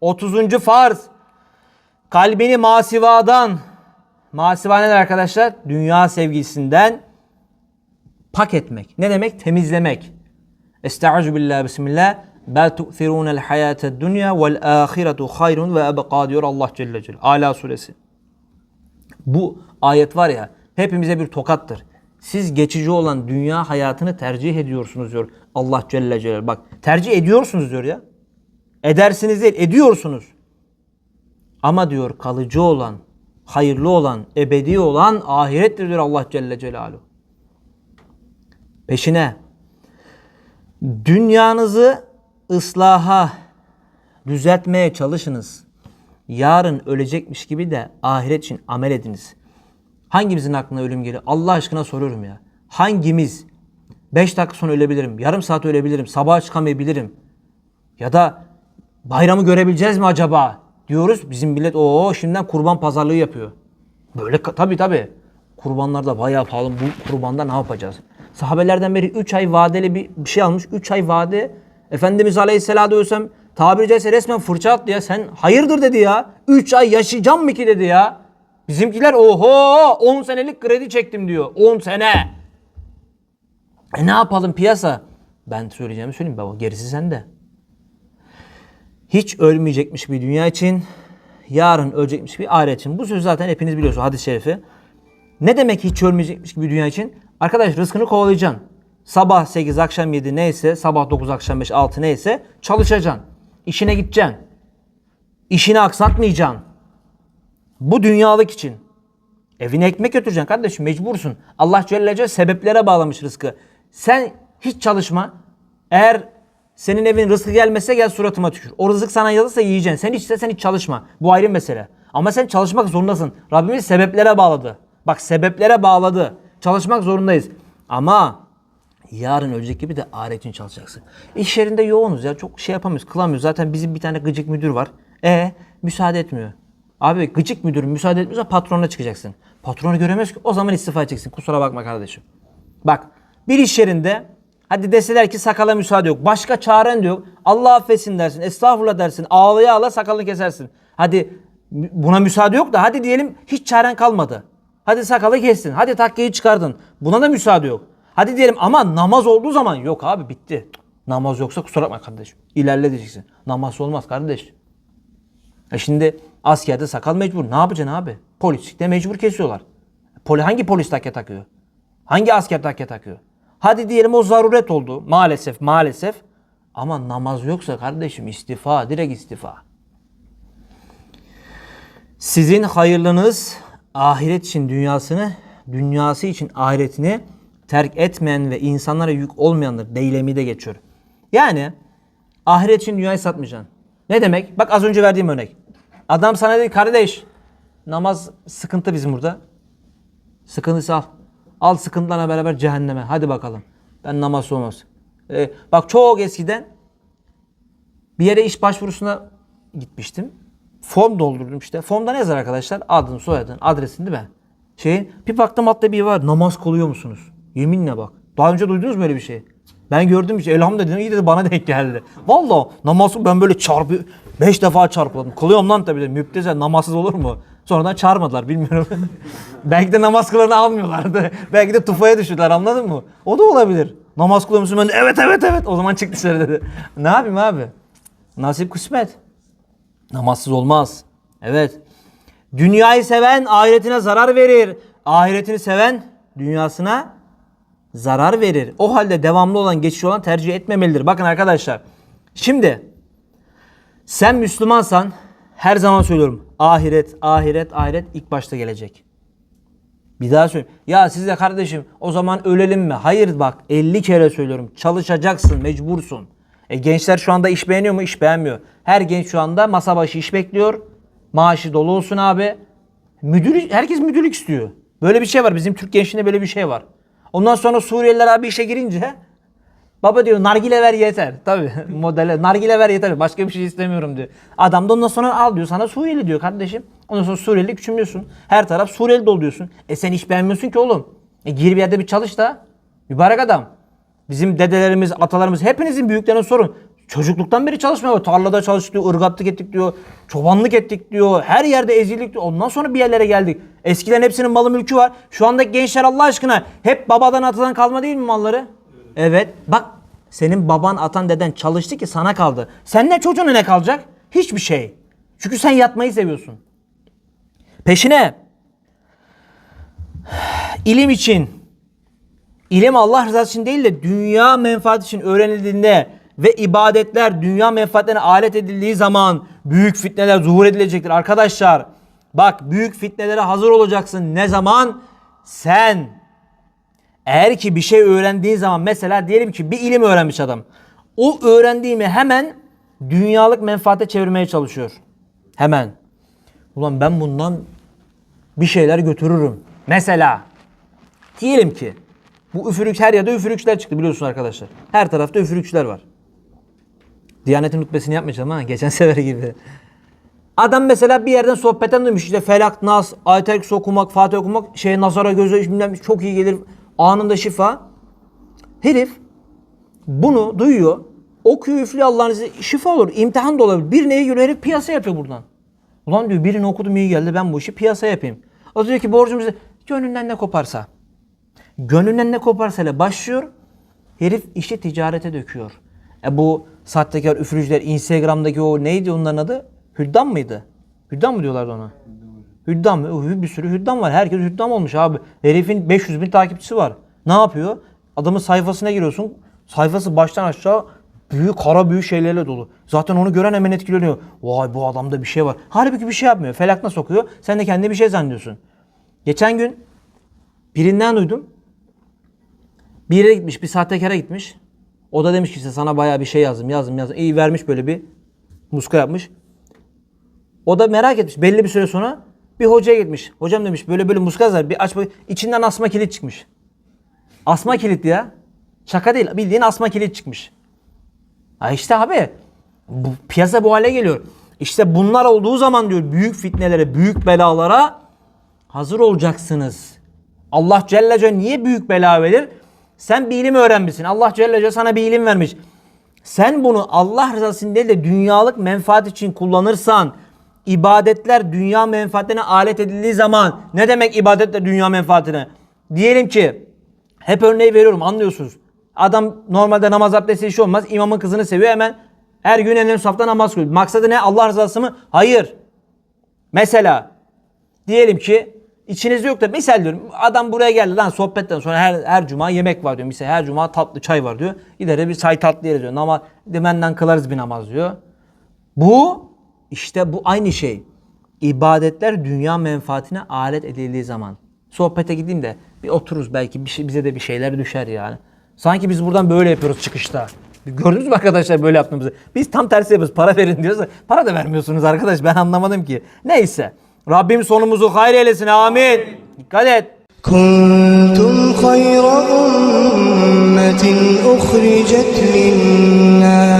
30. farz. Kalbini masivadan, masiva nedir arkadaşlar? Dünya sevgisinden pak etmek. Ne demek? Temizlemek. Estaizu billah bismillah. Bel tu'thirunel hayated dünya vel ahiretu hayrun ve ebqa diyor Allah Celle Celle. Ala suresi. Bu ayet var ya hepimize bir tokattır. Siz geçici olan dünya hayatını tercih ediyorsunuz diyor Allah Celle Celle. Bak tercih ediyorsunuz diyor ya. Edersiniz değil ediyorsunuz. Ama diyor kalıcı olan, hayırlı olan, ebedi olan ahirettir diyor Allah Celle Celaluhu. Peşine dünyanızı ıslaha, düzeltmeye çalışınız. Yarın ölecekmiş gibi de ahiret için amel ediniz. Hangimizin aklına ölüm geliyor? Allah aşkına soruyorum ya. Hangimiz 5 dakika sonra ölebilirim, yarım saat ölebilirim, sabaha çıkamayabilirim. Ya da bayramı görebileceğiz mi acaba diyoruz. Bizim millet o şimdiden kurban pazarlığı yapıyor. Böyle tabii tabii. Kurbanlar da bayağı pahalı. Bu kurbanda ne yapacağız? Sahabelerden beri 3 ay vadeli bir şey almış. 3 ay vade. Efendimiz Aleyhisselatü Vesselam tabiri caizse resmen fırça attı ya. Sen hayırdır dedi ya. 3 ay yaşayacağım mı ki dedi ya. Bizimkiler oho 10 senelik kredi çektim diyor. 10 sene. E ne yapalım piyasa? Ben söyleyeceğimi söyleyeyim baba. Gerisi sende. Hiç ölmeyecekmiş bir dünya için, yarın ölecekmiş bir ahiret için. Bu sözü zaten hepiniz biliyorsunuz hadis-i şerifi. Ne demek hiç ölmeyecekmiş bir dünya için? Arkadaş rızkını kovalayacaksın. Sabah 8, akşam 7 neyse, sabah 9, akşam 5, 6 neyse çalışacaksın. İşine gideceksin. İşini aksatmayacaksın. Bu dünyalık için. Evine ekmek götüreceksin kardeşim mecbursun. Allah Celle Celle sebeplere bağlamış rızkı. Sen hiç çalışma. Eğer senin evin rızkı gelmese gel suratıma tükür. O rızık sana yazılsa yiyeceksin. Sen hiç sen hiç çalışma. Bu ayrı mesele. Ama sen çalışmak zorundasın. Rabbimiz sebeplere bağladı. Bak sebeplere bağladı. Çalışmak zorundayız. Ama yarın ölecek gibi de ahiret için çalışacaksın. İş yerinde yoğunuz ya. Çok şey yapamıyoruz. Kılamıyoruz. Zaten bizim bir tane gıcık müdür var. E müsaade etmiyor. Abi gıcık müdür müsaade etmiyorsa patronla çıkacaksın. Patronu göremiyoruz ki o zaman istifa edeceksin. Kusura bakma kardeşim. Bak bir iş yerinde hadi deseler ki sakala müsaade yok. Başka çaren de yok. Allah affetsin dersin. Estağfurullah dersin. Ağlaya ağla sakalını kesersin. Hadi buna müsaade yok da hadi diyelim hiç çaren kalmadı. Hadi sakalı kestin. Hadi takkeyi çıkardın. Buna da müsaade yok. Hadi diyelim ama namaz olduğu zaman yok abi bitti. Namaz yoksa kusura bakma kardeşim. İlerle diyeceksin. Namaz olmaz kardeş. E şimdi askerde sakal mecbur. Ne yapacaksın abi? Polislikte mecbur kesiyorlar. Poli, hangi polis takke takıyor? Hangi asker takke takıyor? Hadi diyelim o zaruret oldu. Maalesef maalesef. Ama namaz yoksa kardeşim istifa. Direkt istifa. Sizin hayırlınız ahiret için dünyasını, dünyası için ahiretini terk etmeyen ve insanlara yük olmayandır. Deylemi de geçiyor. Yani ahiret için dünyayı satmayacaksın. Ne demek? Bak az önce verdiğim örnek. Adam sana dedi kardeş namaz sıkıntı bizim burada. Sıkıntısı al. Al sıkıntılarla beraber cehenneme. Hadi bakalım. Ben namaz olmaz. Ee, bak çok eskiden bir yere iş başvurusuna gitmiştim. Form doldurdum işte. Formda ne yazar arkadaşlar? Adın, soyadın, adresin değil mi? Şeyin, bir baktım altta bir var. Namaz kılıyor musunuz? Yeminle bak. Daha önce duydunuz mu öyle bir şey? Ben gördüm işte elhamdülillah iyi dedi bana denk geldi. Vallahi namazı ben böyle çarpı beş defa çarpıldım. Kılıyorum lan tabii müptezel namazsız olur mu? Sonradan çağırmadılar bilmiyorum. Belki de namaz kılanı almıyorlardı. Belki de tufaya düştüler anladın mı? O da olabilir. Namaz kılıyor musun? Ben evet evet evet. O zaman çık dışarı dedi. Ne yapayım abi? Nasip kısmet. Namazsız olmaz. Evet. Dünyayı seven ahiretine zarar verir. Ahiretini seven dünyasına zarar verir. O halde devamlı olan, geçici olan tercih etmemelidir. Bakın arkadaşlar. Şimdi sen Müslümansan her zaman söylüyorum. Ahiret, ahiret, ahiret ilk başta gelecek. Bir daha söyleyeyim. Ya siz de kardeşim o zaman ölelim mi? Hayır bak 50 kere söylüyorum. Çalışacaksın, mecbursun. E gençler şu anda iş beğeniyor mu? İş beğenmiyor. Her genç şu anda masa başı iş bekliyor. Maaşı dolu olsun abi. Müdür, herkes müdürlük istiyor. Böyle bir şey var. Bizim Türk gençliğinde böyle bir şey var. Ondan sonra Suriyeliler abi işe girince baba diyor nargile ver yeter. Tabii modele nargile ver yeter. Başka bir şey istemiyorum diyor. Adam da ondan sonra al diyor sana Suriyeli diyor kardeşim. Ondan sonra Suriyeli küçümlüyorsun. Her taraf Suriyeli dolu diyorsun. E sen iş beğenmiyorsun ki oğlum. E gir bir yerde bir çalış da. Mübarek adam. Bizim dedelerimiz, atalarımız hepinizin büyüklerine sorun. Çocukluktan beri çalışmaya var. Tarlada çalıştık diyor, ırgatlık ettik diyor, çobanlık ettik diyor, her yerde ezildik diyor. Ondan sonra bir yerlere geldik. Eskiden hepsinin malı mülkü var. Şu andaki gençler Allah aşkına hep babadan atadan kalma değil mi malları? Evet. Bak senin baban, atan, deden çalıştı ki sana kaldı. Sen ne çocuğuna ne kalacak? Hiçbir şey. Çünkü sen yatmayı seviyorsun. Peşine ilim için İlim Allah rızası için değil de dünya menfaati için öğrenildiğinde ve ibadetler dünya menfaatlerine alet edildiği zaman büyük fitneler zuhur edilecektir. Arkadaşlar bak büyük fitnelere hazır olacaksın. Ne zaman? Sen eğer ki bir şey öğrendiğin zaman mesela diyelim ki bir ilim öğrenmiş adam. O öğrendiğimi hemen dünyalık menfaate çevirmeye çalışıyor. Hemen. Ulan ben bundan bir şeyler götürürüm. Mesela diyelim ki bu üfürük her yerde üfürükçüler çıktı biliyorsun arkadaşlar. Her tarafta üfürükçüler var. Diyanetin rütbesini yapmayacağım ha geçen sefer gibi. Adam mesela bir yerden sohbetten duymuş işte Felak, Nas, Kürsü okumak, Fatih okumak şey nazara göze bilmem çok iyi gelir. Anında şifa. Herif bunu duyuyor. Okuyor üflüyor Allah'ın izniyle. Şifa olur. imtihan da olabilir. Bir göre herif piyasa yapıyor buradan. Ulan diyor birini okudum iyi geldi ben bu işi piyasa yapayım. O diyor ki borcumuz gönlünden ne koparsa. Gönlünden ne koparsa ile başlıyor. Herif işi ticarete döküyor. E bu sahtekar üfürücüler Instagram'daki o neydi onların adı? Hüddam mıydı? Hüddam mı diyorlardı ona? Hüddam mı? Bir sürü hüddam var. Herkes hüddam olmuş abi. Herifin 500 bin takipçisi var. Ne yapıyor? Adamın sayfasına giriyorsun. Sayfası baştan aşağı büyük kara büyük şeylerle dolu. Zaten onu gören hemen etkileniyor. Vay bu adamda bir şey var. Halbuki bir şey yapmıyor. Felakna sokuyor. Sen de kendine bir şey zannediyorsun. Geçen gün birinden duydum. Bir yere gitmiş, bir sahtekara gitmiş. O da demiş ki işte sana bayağı bir şey yazdım, yazdım, yazdım. İyi vermiş böyle bir muska yapmış. O da merak etmiş. Belli bir süre sonra bir hocaya gitmiş. Hocam demiş böyle böyle muska yazar. Bir aç bak. İçinden asma kilit çıkmış. Asma kilit ya. Şaka değil. Bildiğin asma kilit çıkmış. Ha işte abi. Bu, piyasa bu hale geliyor. İşte bunlar olduğu zaman diyor büyük fitnelere, büyük belalara hazır olacaksınız. Allah Celle Celle niye büyük bela verir? Sen bir ilim öğrenmişsin. Allah Celle Celle sana bir ilim vermiş. Sen bunu Allah rızası için değil de dünyalık menfaat için kullanırsan ibadetler dünya menfaatine alet edildiği zaman ne demek ibadetler dünya menfaatine? Diyelim ki hep örneği veriyorum anlıyorsunuz. Adam normalde namaz abdesti işi olmaz. İmamın kızını seviyor hemen her gün en safta namaz kılıyor. Maksadı ne? Allah rızası mı? Hayır. Mesela diyelim ki içinizde yok da misal diyorum adam buraya geldi lan sohbetten sonra her, her cuma yemek var diyor. Misal her cuma tatlı çay var diyor. Gideriz bir çay tatlı yeriz diyor. Namaz demenden kılarız bir namaz diyor. Bu işte bu aynı şey. İbadetler dünya menfaatine alet edildiği zaman. Sohbete gideyim de bir otururuz belki bir şey, bize de bir şeyler düşer yani. Sanki biz buradan böyle yapıyoruz çıkışta. Gördünüz mü arkadaşlar böyle yaptığımızı? Biz tam tersi yapıyoruz. Para verin diyoruz da para da vermiyorsunuz arkadaş. Ben anlamadım ki. Neyse. Rabbim sonumuzu hayır eylesin. Amin. Dikkat et. Kuntum hayra ummetin uhricet linnâs.